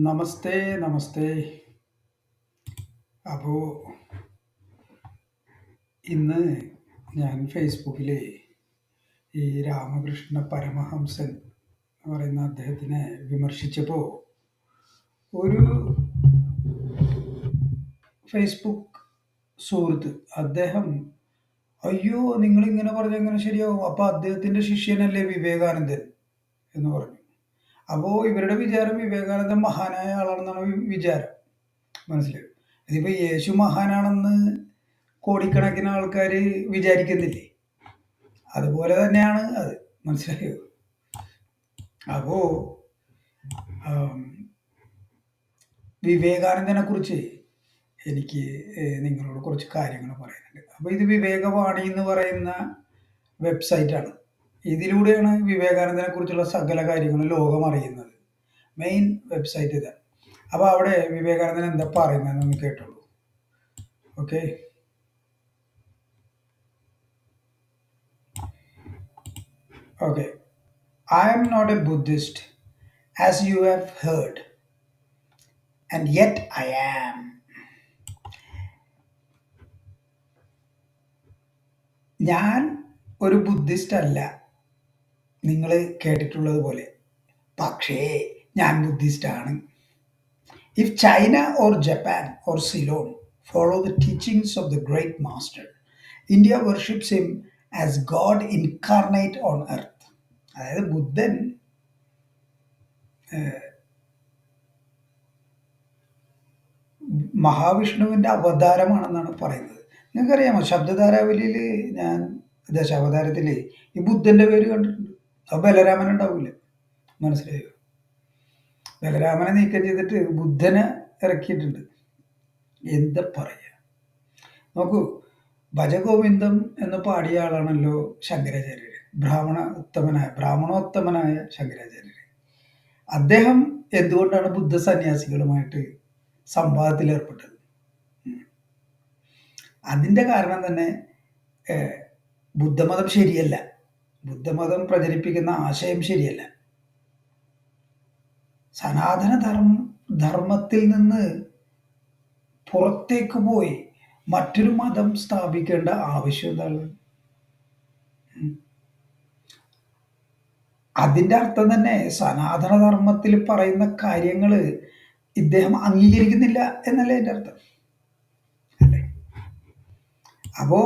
നമസ്തേ നമസ്തേ. അപ്പോൾ ഇന്ന് ഞാൻ ഫേസ്ബുക്കിൽ ഈ രാമകൃഷ്ണ പരമഹംസൻ എന്ന് പറയുന്ന അദ്ദേഹത്തിനെ വിമർശിച്ചപ്പോൾ ഒരു ഫേസ്ബുക്ക് സുഹൃത്ത് അദ്ദേഹം അയ്യോ നിങ്ങളിങ്ങനെ പറഞ്ഞാൽ എങ്ങനെ ശരിയാവും? അപ്പോൾ അദ്ദേഹത്തിന്റെ ശിഷ്യനല്ലേ വിവേകാനന്ദൻ? എന്ന് പറഞ്ഞു. അപ്പോൾ ഇവരുടെ വിചാരം വിവേകാനന്ദ മഹാനായ ആളാണെന്നാണ് വിചാരം. മനസ്സിലായി? ഇതിപ്പോൾ യേശു മഹാനാണെന്ന് കോടിക്കണക്കിന് ആൾക്കാർ വിചാരിക്കുന്നില്ലേ? അതുപോലെ തന്നെയാണ് അത്. മനസ്സിലായോ? അപ്പോൾ വിവേകാനന്ദനെ കുറിച്ച് എനിക്ക് നിങ്ങളോട് കുറച്ച് കാര്യങ്ങൾ പറയാനുണ്ട്. അപ്പോൾ ഇത് വിവേകവാണി എന്ന് പറയുന്ന വെബ്സൈറ്റാണ്. ഇതിലൂടെയാണ് വിവേകാനന്ദനെ കുറിച്ചുള്ള സകല കാര്യങ്ങളും ലോകം അറിയുന്നത്. മെയിൻ വെബ്സൈറ്റ് ഇതാണ് അപ്പോൾ അവിടെ വിവേകാനന്ദൻ എന്താ പറയുന്നതെന്ന് കേട്ടോളൂ. Okay okay I am not a Buddhist as you have heard and yet I am ഞാൻ ഒരു ബുദ്ധിസ്റ്റ് അല്ല. നിങ്ങൾ കേട്ടിട്ടുള്ളത് പോലെ. പക്ഷേ ഞാൻ ബുദ്ധിസ്റ്റാണ്. If China or Japan or Ceylon follow the teachings of the great master India worships him as God incarnate on earth. അതായത് ബുദ്ധൻ മഹാവിഷ്ണുവിന്റെ അവതാരമാണെന്നാണ് പറയുന്നത്. നിങ്ങൾക്കറിയാമോ ശബ്ദധാരാവലിയിൽ ഞാൻ ദശാവതാരത്തിൽ ഈ ബുദ്ധന്റെ പേര് കണ്ടിട്ടുണ്ട്. അപ്പോൾ ബലരാമൻ ഉണ്ടാവില്ല മനസ്സിലായോ? ബലരാമനെ നീക്കം ചെയ്തിട്ട് ബുദ്ധനെ ഇറക്കിയിട്ടുണ്ട്. എന്താ പറയുക നോക്കൂ ഭജഗോവിന്ദം എന്ന് പാടിയ ആളാണല്ലോ ശങ്കരാചാര്യർ ബ്രാഹ്മണ ഉത്തമനായ ബ്രാഹ്മണോത്തമനായ ശങ്കരാചാര്യർ അദ്ദേഹം എന്തുകൊണ്ടാണ് ബുദ്ധ സന്യാസികളുമായിട്ട് സംവാദത്തിൽ ഏർപ്പെട്ടത്? അതിന്റെ കാരണം തന്നെ ബുദ്ധമതം ശരിയല്ല. ബുദ്ധമതം പ്രചരിപ്പിക്കുന്ന ആശയം ശരിയല്ല. സനാതന ധർമ്മ ധർമ്മത്തിൽ നിന്ന് പുറത്തേക്ക് പോയി മറ്റൊരു മതം സ്ഥാപിക്കേണ്ട ആവശ്യം എന്താണ്? അതിന്റെ അർത്ഥം തന്നെ സനാതന ധർമ്മത്തിൽ പറയുന്ന കാര്യങ്ങൾ ഇദ്ദേഹം അംഗീകരിക്കുന്നില്ല എന്നല്ല എന്റെ അർത്ഥം? അല്ലേ? അപ്പോൾ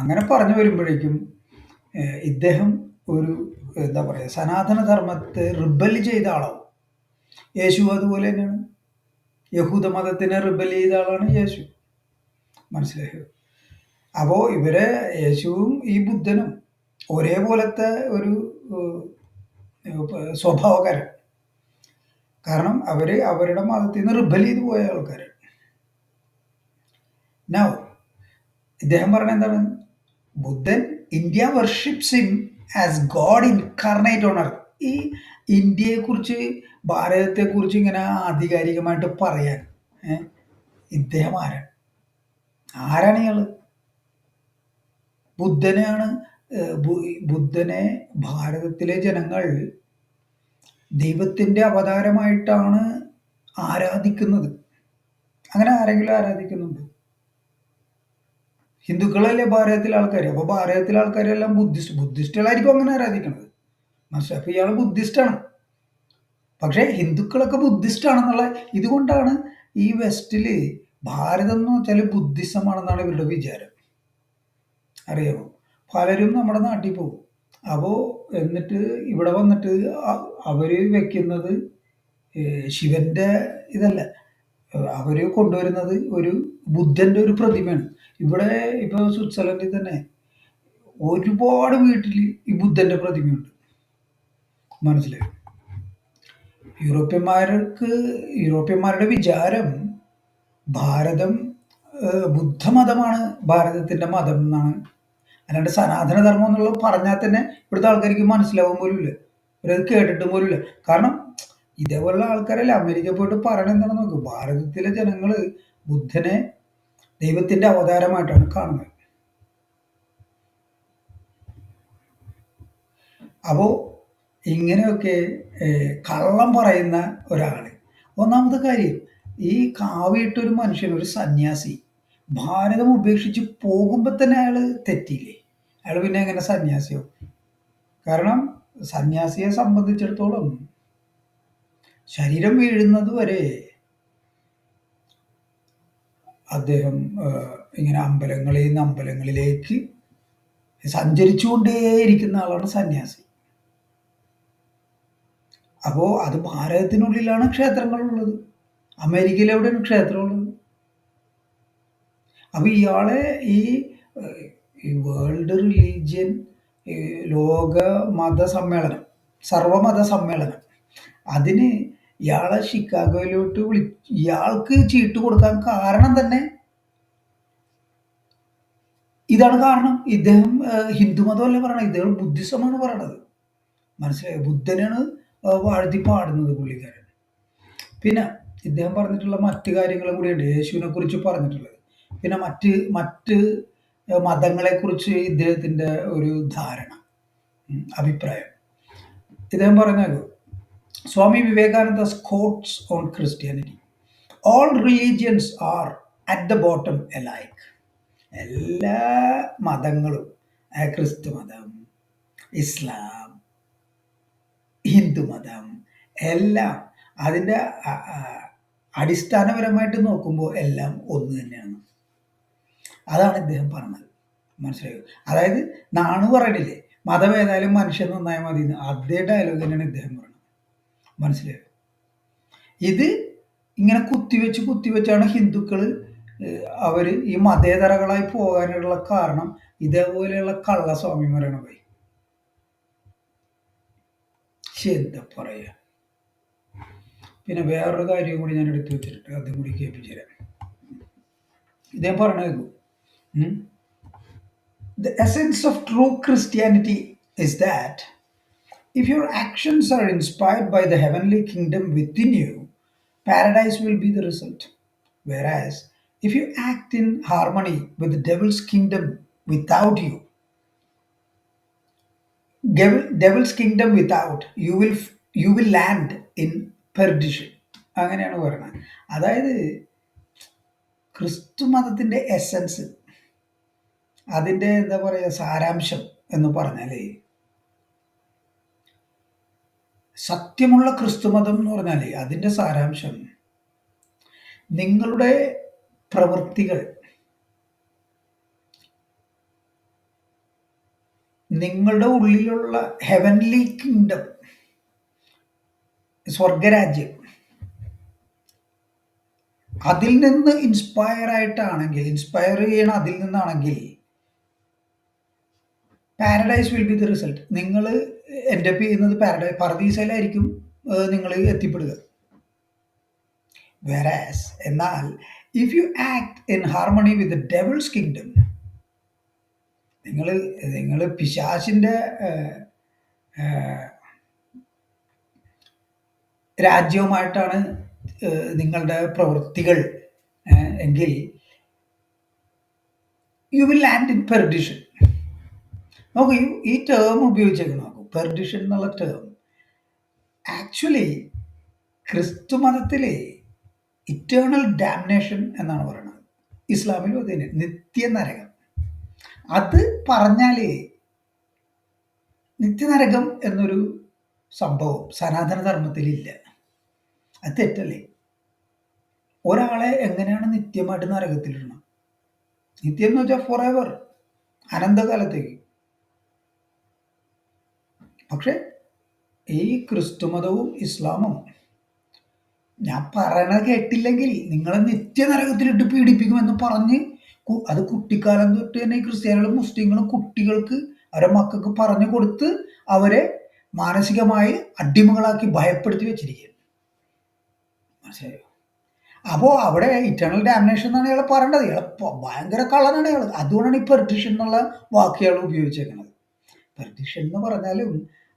അങ്ങനെ പറഞ്ഞു വരുമ്പോഴേക്കും ഇദ്ദേഹം ഒരു എന്താ പറയുക സനാതനധർമ്മത്തെ റിബൽ ചെയ്ത ആളാവും. യേശു അതുപോലെ തന്നെയാണ്. യഹൂദ മതത്തിനെ റിബൽ ചെയ്ത ആളാണ് യേശു. മനസ്സിലായോ? അപ്പോൾ ഇവരെ യേശുവും ഈ ബുദ്ധനും ഒരേപോലത്തെ ഒരു സ്വഭാവക്കാരൻ കാരണം അവർ അവരുടെ മതത്തിൽ നിന്ന് റിബൽ ചെയ്തു പോയ ആൾക്കാർ നൗ ഇദ്ദേഹം പറഞ്ഞ എന്താണ്? ബുദ്ധൻ India worships him as God incarnate on earth ഈ ഇന്ത്യയെക്കുറിച്ച് ഭാരതത്തെക്കുറിച്ച് ഇങ്ങനെ ആധികാരികമായിട്ട് പറയാൻ ഇദ്ദേഹം ആരാണ്? ആരാണ് ഇയാൾ ബുദ്ധനെയാണ് ബുദ്ധനെ ഭാരതത്തിലെ ജനങ്ങൾ ദൈവത്തിന്റെ അവതാരമായിട്ടാണ് ആരാധിക്കുന്നത്. അങ്ങനെ ആരെങ്കിലും ആരാധിക്കുന്നുണ്ടോ? ഹിന്ദുക്കളല്ലേ ഭാരതത്തിലെ ആൾക്കാർ അപ്പോൾ ഭാരതത്തിലെ ആൾക്കാരെല്ലാം ബുദ്ധിസ്റ്റ് ബുദ്ധിസ്റ്റുകളായിരിക്കും അങ്ങനെ ആരാധിക്കുന്നത് മനസ്സിലായി അപ്പോൾ ഇയാൾ ബുദ്ധിസ്റ്റാണ്. പക്ഷേ ഹിന്ദുക്കളൊക്കെ ബുദ്ധിസ്റ്റ് ആണെന്നുള്ള ഇതുകൊണ്ടാണ് ഈ വെസ്റ്റിൽ ഭാരതം എന്ന് വെച്ചാൽ ബുദ്ധിസമാണെന്നാണ് ഇവരുടെ വിചാരം. അറിയാമോ പലരും നമ്മുടെ നാട്ടിൽ പോകും. അപ്പോൾ എന്നിട്ട് ഇവിടെ വന്നിട്ട് അവർ വെക്കുന്നത് ശിവന്റെ ഇതല്ല. അവർ കൊണ്ടുവരുന്നത് ഒരു ബുദ്ധന്റെ ഒരു പ്രതിമയാണ്. ഇവിടെ ഇപ്പൊ സ്വിറ്റ്സർലൻഡിൽ തന്നെ ഒരുപാട് വീട്ടിൽ ഈ ബുദ്ധന്റെ പ്രതിമയുണ്ട്. മനസ്സിലായി? യൂറോപ്യന്മാർക്ക് യൂറോപ്യന്മാരുടെ വിചാരം ഭാരതം ബുദ്ധമതമാണ് ഭാരതത്തിന്റെ മതം എന്നാണ്. അല്ലാണ്ട് സനാതന ധർമ്മം എന്നുള്ളത് പറഞ്ഞാൽ തന്നെ ഇവിടുത്തെ ആൾക്കാർക്ക് മനസ്സിലാവും പോലും ഇല്ല ഇവരത് കേട്ടിട്ടും പോലും ഇല്ല കാരണം ഇതേപോലുള്ള ആൾക്കാരല്ലേ അമേരിക്ക പോയിട്ട് പറയണെന്താണെന്ന് നോക്ക്. ഭാരതത്തിലെ ജനങ്ങൾ ബുദ്ധനെ ദൈവത്തിന്റെ അവതാരമായിട്ടാണ് കാണുന്നത്. അപ്പോൾ ഇങ്ങനെയൊക്കെ കള്ളം പറയുന്ന ഒരാൾ ഒന്നാമത്തെ കാര്യം ഈ കാവിയിട്ടൊരു മനുഷ്യൻ ഒരു സന്യാസി ഭാരതം ഉപേക്ഷിച്ച് പോകുമ്പോൾ തന്നെ അയാൾ തെറ്റിയില്ലേ? അയാൾ പിന്നെ എങ്ങനെ സന്യാസിയോ? കാരണം സന്യാസിയെ സംബന്ധിച്ചിടത്തോളം ശരീരം വീഴുന്നത് വരെ അദ്ദേഹം ഇങ്ങനെ അമ്പലങ്ങളിൽ നിന്ന് അമ്പലങ്ങളിലേക്ക് സഞ്ചരിച്ചുകൊണ്ടേയിരിക്കുന്ന ആളാണ് സന്യാസി. അപ്പോൾ അത് ഭാരതത്തിനുള്ളിലാണ് ക്ഷേത്രങ്ങളുള്ളത്. അമേരിക്കയിൽ എവിടെയാണ് ക്ഷേത്രമുള്ളത്? അപ്പോൾ ഇയാളെ ഈ വേൾഡ് റിലീജിയൻ ലോക മത സമ്മേളനം സർവമത സമ്മേളനം അതിന് ഇയാളെ ഷിക്കാഗോയിലോട്ട് വിളി ഇയാൾക്ക് ചീട്ട് കൊടുക്കാൻ കാരണം തന്നെ. ഇതാണ് കാരണം. ഇദ്ദേഹം ഹിന്ദുമതമല്ല പറയണത്? ഇദ്ദേഹം ബുദ്ധിസമാണ് പറയണത്. മനസ്സിലായോ? ബുദ്ധനാണ് വാഴ്ത്തി പാടുന്നത് പുള്ളിക്കാരൻ. പിന്നെ ഇദ്ദേഹം പറഞ്ഞിട്ടുള്ള മറ്റു കാര്യങ്ങളും കൂടിയുണ്ട്. യേശുവിനെ കുറിച്ച് പറഞ്ഞിട്ടുള്ളത്. പിന്നെ മറ്റ് മറ്റ് മതങ്ങളെ മതങ്ങളെക്കുറിച്ച് ഇദ്ദേഹത്തിന്റെ ഒരു ധാരണ അഭിപ്രായം. ഇദ്ദേഹം പറഞ്ഞത് Swami Vivekananda's quotes on Christianity All religions are at the bottom alike. എല്ലാ മതങ്ങളും ക്രിസ്തു മതം ഇസ്ലാം ഹിന്ദുമതം എല്ലാം അതിന്റെ അടിസ്ഥാനപരമായിട്ട് നോക്കുമ്പോൾ എല്ലാം ഒന്ന് തന്നെയാണ്. അതാണ് ഇദ്ദേഹം പറഞ്ഞത്. മനസ്സിലായോ? അതായത് നാണു പറയണില്ലേ മതം ഏതായാലും മനുഷ്യൻ നന്നായ മതി അതേ ഡയലോഗ് തന്നെയാണ് ഇദ്ദേഹം പറഞ്ഞത്. മനസ്സിലായോ? ഇത് ഇങ്ങനെ കുത്തിവെച്ച് കുത്തിവെച്ചാണ് ഹിന്ദുക്കൾ അവർ ഈ മതേതരകളായി പോകാനുള്ള കാരണം ഇതേപോലെയുള്ള കള്ളസ്വാമിമാരാണ് പോയി. പക്ഷെ എന്താ പറയുക പിന്നെ വേറൊരു കാര്യം കൂടി ഞാൻ എടുത്തു വെച്ചിട്ടുണ്ട് അതും കൂടി കേൾപ്പിച്ചു തരാം ഇദ്ദേഹം പറഞ്ഞു The essence of true Christianity is that if your actions are inspired by the heavenly kingdom within you, paradise will be the result. Whereas if you act in harmony with the devil's kingdom without you, devil, devil's kingdom without, you will you will land in perdition. അങ്ങനെയാണ് പറയുന്നത് അതായത് ക്രിസ്തു മതത്തിന്റെ essence അതിന്റെ എന്താ പറയുക സാരാംശം എന്ന് പറഞ്ഞാലേ സത്യമുള്ള ക്രിസ്തുമതം എന്ന് പറഞ്ഞാൽ അതിന്റെ സാരാംശം നിങ്ങളുടെ പ്രവൃത്തികൾ നിങ്ങളുടെ ഉള്ളിലുള്ള ഹെവൻലി കിങ്ഡം സ്വർഗരാജ്യം അതിൽ നിന്ന് ഇൻസ്പയർ ആയിട്ടാണെങ്കിൽ ഇൻസ്പയർ ചെയ്യണ അതിൽ നിന്നാണെങ്കിൽ paradise will be the result നിങ്ങൾ എന്റെ അപ്പ് ചെയ്യുന്നത് പാരഡൈ പറദീസയിലായിരിക്കും നിങ്ങൾ എത്തിപ്പെടുക. വെറാസ് എന്നാൽ if you act in harmony with devil's kingdom നിങ്ങൾ നിങ്ങൾ പിശാസിന്റെ രാജ്യവുമായിട്ടാണ് നിങ്ങളുടെ പ്രവൃത്തികൾ. എങ്കിൽ you will land in perdition നോക്കൂ ഈ ടേം ഉപയോഗിച്ചേക്ക് നോക്കൂ പെർഡിഷൻ എന്നുള്ള ടേം ആക്ച്വലി ക്രിസ്തു മതത്തിലെ ഇറ്റേണൽ ഡാമിനേഷൻ എന്നാണ് പറയുന്നത്. ഇസ്ലാമിലും അത് തന്നെ നിത്യനരകം. അത് പറഞ്ഞാലേ നിത്യനരകം എന്നൊരു സംഭവം സനാതന ധർമ്മത്തിലില്ല. അത് തെറ്റല്ലേ? ഒരാളെ എങ്ങനെയാണ് നിത്യമായിട്ട് നരകത്തിലിടണം? നിത്യം എന്ന് വെച്ചാൽ ഫോർ എവർ അനന്തകാലത്തേക്ക്. പക്ഷെ ഈ ക്രിസ്തുമതവും ഇസ്ലാമും ഞാൻ പറയണത് കേട്ടില്ലെങ്കിൽ നിങ്ങളെ നിത്യനരകത്തിലിട്ട് പീഡിപ്പിക്കുമെന്ന് പറഞ്ഞ് അത് കുട്ടിക്കാലം തൊട്ട് തന്നെ ക്രിസ്ത്യാനികളും മുസ്ലിങ്ങളും കുട്ടികൾക്ക് അവരെ മക്കൾക്ക് പറഞ്ഞു കൊടുത്ത് അവരെ മാനസികമായി അടിമകളാക്കി ഭയപ്പെടുത്തി വെച്ചിരിക്കുകയാണ്. മനസ്സിലായോ? അപ്പോൾ അവിടെ ഇറ്റേണൽ ഡാമിനേഷൻ എന്നാണ് ഇയാൾ പറയേണ്ടത് ഇയാൾ ഭയങ്കര കള്ളനാണ് ഇയാൾ അതുകൊണ്ടാണ് ഈ പെർഡിഷൻ എന്നുള്ള വാക്ക് ഇയാൾ ഉപയോഗിച്ചേക്കുന്നത് പെർഡിഷൻ എന്ന് പറഞ്ഞാലും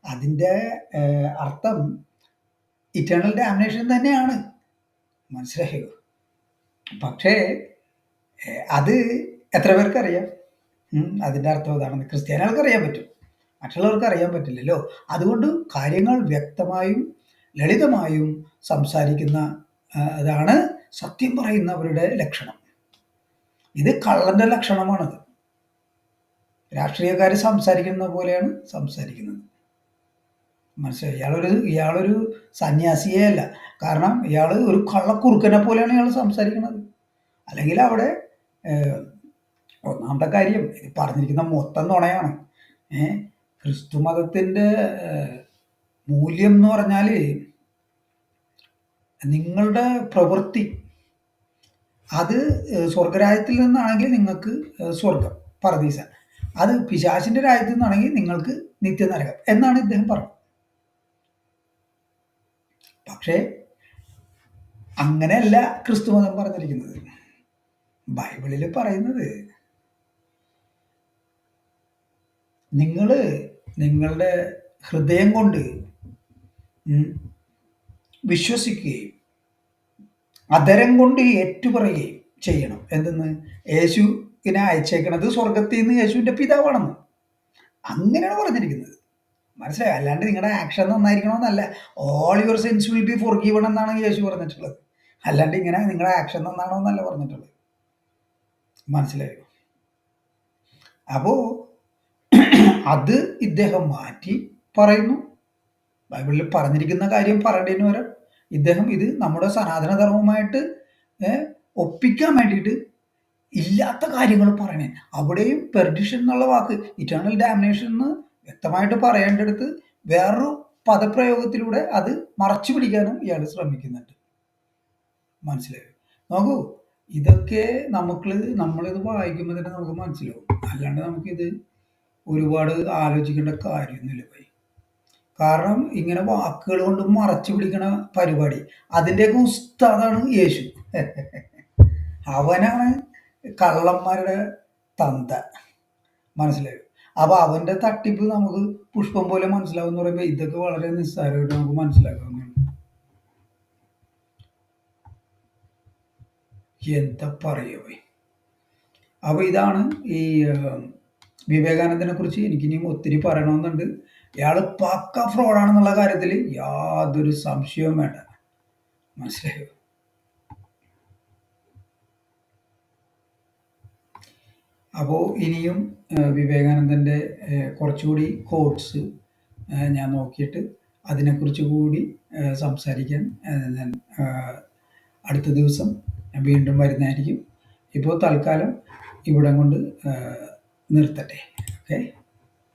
അതിന്റെ ഏഹ്, അർത്ഥം ഇറ്റേണൽ ഡാമിനേഷൻ തന്നെയാണ്. മനസ്സിലായോ? പക്ഷേ അത് എത്ര പേർക്ക് അറിയാം ഉം, അതിന്റെ അർത്ഥം അതാണെന്ന്. ക്രിസ്ത്യാനികൾക്ക് അറിയാൻ പറ്റും. മറ്റുള്ളവർക്ക് അറിയാൻ പറ്റില്ലല്ലോ. അതുകൊണ്ട് കാര്യങ്ങൾ വ്യക്തമായും ലളിതമായും സംസാരിക്കുന്ന അതാണ് സത്യം പറയുന്നവരുടെ ലക്ഷണം. ഇത് കള്ളന്റെ ലക്ഷണമാണത്. രാഷ്ട്രീയക്കാർ സംസാരിക്കുന്ന പോലെയാണ് സംസാരിക്കുന്നത്. മനസ്സിലായി? ഇയാളൊരു ഇയാളൊരു സന്യാസിയേ അല്ല കാരണം ഇയാൾ ഒരു കള്ളക്കുറുക്കനെ പോലെയാണ് ഇയാൾ സംസാരിക്കുന്നത്. അല്ലെങ്കിൽ അവിടെ ഒന്നാമത്തെ കാര്യം പറഞ്ഞിരിക്കുന്ന മൊത്തം നുണയാണ്. ഏഹ് ക്രിസ്തു മതത്തിന്റെ മൂല്യം എന്ന് പറഞ്ഞാൽ നിങ്ങളുടെ പ്രവൃത്തി അത് സ്വർഗരാജ്യത്തിൽ നിന്നാണെങ്കിൽ നിങ്ങൾക്ക് സ്വർഗം പറദീസ അത് പിശാചിന്റെ രാജ്യത്തിൽ നിന്നാണെങ്കിൽ നിങ്ങൾക്ക് നിത്യനരകം എന്നാണ് ഇദ്ദേഹം പറഞ്ഞത്. പക്ഷേ അങ്ങനെയല്ല ക്രിസ്തു മതം പറഞ്ഞിരിക്കുന്നത്. ബൈബിളിൽ പറയുന്നത് നിങ്ങൾ നിങ്ങളുടെ ഹൃദയം കൊണ്ട് വിശ്വസിക്കുകയും അതരം കൊണ്ട് ഏറ്റുപറയുകയും ചെയ്യണം. എന്തെന്ന്? യേശുവിനെ അയച്ചേക്കണത് സ്വർഗത്തിൽ നിന്ന് യേശുവിന്റെ പിതാവാണെന്ന്. അങ്ങനെയാണ് പറഞ്ഞിരിക്കുന്നത്. മനസ്സിലായി? അല്ലാണ്ട് നിങ്ങളുടെ action നന്നായിരിക്കണമെന്നല്ല all your sins will be forgiven എന്നാണ് യേശു പറഞ്ഞിട്ടുള്ളത്. അല്ലാണ്ട് ഇങ്ങനെ നിങ്ങളുടെ ആക്ഷൻ നന്നാണോന്നല്ല പറഞ്ഞിട്ടുള്ളത്. മനസ്സിലായോ? അപ്പോൾ അത് ഇദ്ദേഹം മാറ്റി പറയുന്നു. ബൈബിളിൽ പറഞ്ഞിരിക്കുന്ന കാര്യം പറയേണ്ടതിന് പകരം ഇദ്ദേഹം ഇത് നമ്മുടെ സനാതന ധർമ്മമായിട്ട് ഒപ്പിക്കാൻ വേണ്ടിയിട്ട് ഇല്ലാത്ത കാര്യങ്ങൾ പറയണേ. അവിടെയും പെർഡിഷൻ എന്നുള്ള വാക്ക് ഇറ്റേണൽ ഡാമിനേഷൻ എന്ന് വ്യക്തമായിട്ട് പറയേണ്ടടുത്ത് വേറൊരു പദപ്രയോഗത്തിലൂടെ അത് മറച്ചു പിടിക്കാനും ഇയാൾ ശ്രമിക്കുന്നുണ്ട്. മനസ്സിലായോ? നോക്കൂ ഇതൊക്കെ നമുക്ക് നമ്മളിത് വായിക്കുമ്പോൾ തന്നെ നമുക്ക് മനസ്സിലാവും. അല്ലാണ്ട് നമുക്കിത് ഒരുപാട് ആലോചിക്കേണ്ട കാര്യമൊന്നുമില്ല പോയി. കാരണം ഇങ്ങനെ വാക്കുകൾ കൊണ്ട് മറച്ചു പിടിക്കണ പരിപാടി അതിന്റെയൊക്കെ ഉസ്താദാണ് യേശു. അവനാണ് കള്ളന്മാരുടെ തന്ത. മനസ്സിലായോ? അപ്പൊ അവന്റെ തട്ടിപ്പ് നമുക്ക് പുഷ്പം പോലെ മനസ്സിലാവും എന്ന് പറയുമ്പോൾ ഇതൊക്കെ വളരെ നിസ്സാരമായിട്ട് നമുക്ക് മനസ്സിലാക്കാവുന്നതാണ് എന്താ പറയുക അപ്പൊ ഇതാണ് ഈ വിവേകാനന്ദനെ കുറിച്ച് എനിക്ക് എനിക്കിനിയും ഒത്തിരി പറയണമെന്നുണ്ട്. ഇയാൾ പക്ക ഫ്രോഡാണെന്നുള്ള കാര്യത്തിൽ യാതൊരു സംശയവും വേണ്ട. മനസ്സിലായോ? അപ്പോൾ ഇനിയും വിവേകാനന്ദന്റെ കുറച്ചുകൂടി കോട്സ് ഞാൻ നോക്കിയിട്ട് അതിനെക്കുറിച്ച് കൂടി സംസാരിക്കാൻ ഞാൻ അടുത്ത ദിവസം വീണ്ടും വരുന്നതായിരിക്കും. ഇപ്പോൾ തൽക്കാലം ഇവിടം കൊണ്ട് നിർത്തട്ടെ. ഓക്കെ?